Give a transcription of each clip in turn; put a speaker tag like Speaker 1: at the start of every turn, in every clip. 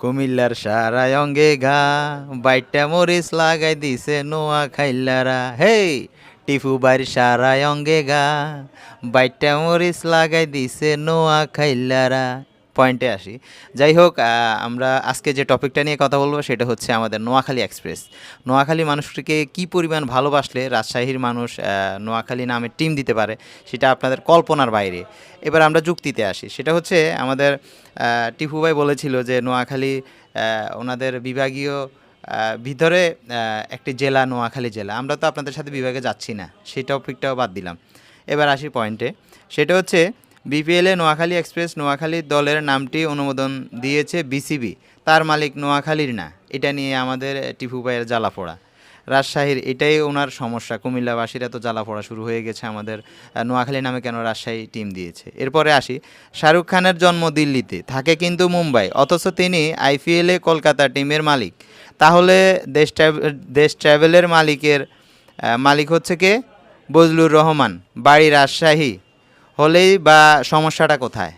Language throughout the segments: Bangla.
Speaker 1: কুমিল্লার সারায় অঙ্গে ঘা বাইটা মরিচ লাগাই দিছে নোয়া খাইল্লারা হেই, টিফু বাড়ির সারায় অঙ্গে গা বাইটা মরিচ লাগাই দিছে নোয়া খাইল্লারা পয়েন্টে আসি। যাই হোক আমরা আজকে যে টপিকটা নিয়ে কথা বলব সেটা হচ্ছে আমাদের নোয়াখালী এক্সপ্রেস নোয়াখালী মানুষটিকে কি পরিমাণ ভালোবাসলে রাজশাহীর মানুষ নোয়াখালী নামে টিম দিতে পারে সেটা আপনাদের কল্পনার বাইরে। এবার আমরা যুক্তিতে আসি। সেটা হচ্ছে আমাদের টিপু ভাই বলেছিল যে নোয়াখালী ওনাদের বিভাগীয় ভিতরে একটি জেলা নোয়াখালী জেলা। আমরা তো আপনাদের সাথে বিভাগে যাচ্ছি না। সেই টপিকটাও বাদ দিলাম। এবার আসি পয়েন্টে। সেটা হচ্ছে বিপিএলে নোয়াখালী এক্সপ্রেস নোয়াখালী দলের নামটি অনুমোদন দিয়েছে বিসিবি। তার মালিক নোয়াখালীর না। এটা নিয়ে আমাদের টিপু ভাইয়ের জ্বালা পোড়া রাজশাহীর এটাই ওনার সমস্যা। কুমিল্লাবাসীর এত জ্বালা পড়া শুরু হয়ে গেছে আমাদের নোয়াখালী নামে কেন রাজশাহী টিম দিয়েছে। এরপরে আসি, শাহরুখ খানের জন্ম দিল্লিতে। থাকে কিন্তু মুম্বাই। অথচ তিনি আইপিএলে কলকাতা টিমের মালিক। তাহলে দেশ দেশ ট্রাভেলের মালিকের মালিক হচ্ছে কে? বজলুর রহমান। বাড়ি রাজশাহী। হলেই বা সমস্যাটা কোথায়?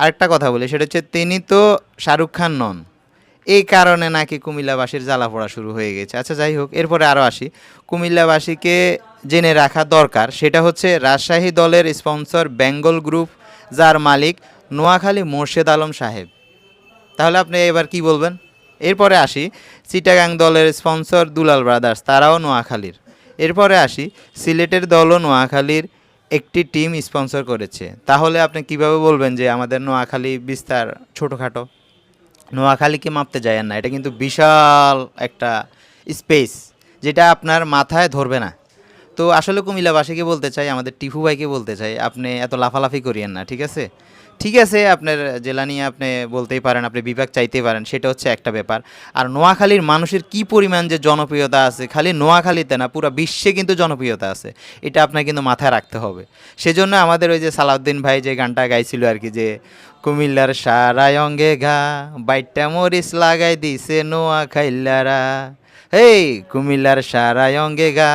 Speaker 1: আরেকটা কথা বলি, সেটা হচ্ছে তিনি তো শাহরুখ খান নন। এই কারণে নাকি কুমিল্লাবাসীর জ্বালা পড়া শুরু হয়ে গেছে। আচ্ছা যাই হোক, এরপরে আরও আসি। কুমিল্লাবাসীকে জেনে রাখা দরকার, সেটা হচ্ছে রাজশাহী দলের স্পন্সর বেঙ্গল গ্রুপ, যার মালিক নোয়াখালী মোর্শেদ আলম সাহেব। তাহলে আপনি এবার কি বলবেন? এরপরে আসি, চিটাগাং দলের স্পন্সর দুলাল ব্রাদার্স, তারাও নোয়াখালীর। এরপরে আসি, সিলেটের দলও নোয়াখালীর। একটি টিম স্পন্সর করেছে। তাহলে আপনি কীভাবে বলবেন যে আমাদের নোয়াখালী বিস্তার ছোটোখাটো? নোয়াখালীকে মাপতে যায় না, এটা কিন্তু বিশাল একটা স্পেস যেটা আপনার মাথায় ধরবে না। তো আসলে কুমিল্লাবাসীকে বলতে চাই, আমাদের টিফু ভাইকে বলতে চাই, আপনি এত লাফালাফি করিয়েন না, ঠিক আছে? ঠিক আছে, আপনার জেলা নিয়ে আপনি বলতেই পারেন, আপনি বিভাগ চাইতেই পারেন, সেটা হচ্ছে একটা ব্যাপার। আর নোয়াখালীর মানুষের কি পরিমাণ যে জনপ্রিয়তা আছে, খালি নোয়াখালীতে না, পুরো বিশ্বে কিন্তু জনপ্রিয়তা আছে, এটা আপনার কিন্তু মাথায় রাখতে হবে। সেজন্য আমাদের ওই যে সালাউদ্দিন ভাই যে গানটা গাইছিল আর কি, যে কুমিল্লার সারায় অঙ্গে ঘা বাইটা মরিচ লাগাই দিছে নোয়া খাইল্লারা হেই কুমিল্লার সারায় অঙ্গে গা।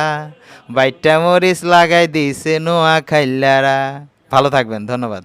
Speaker 1: বাইটা মরিচ লাগাই দিছে নোয়া খাইল্লারা ভালো থাকবেন ধন্যবাদ।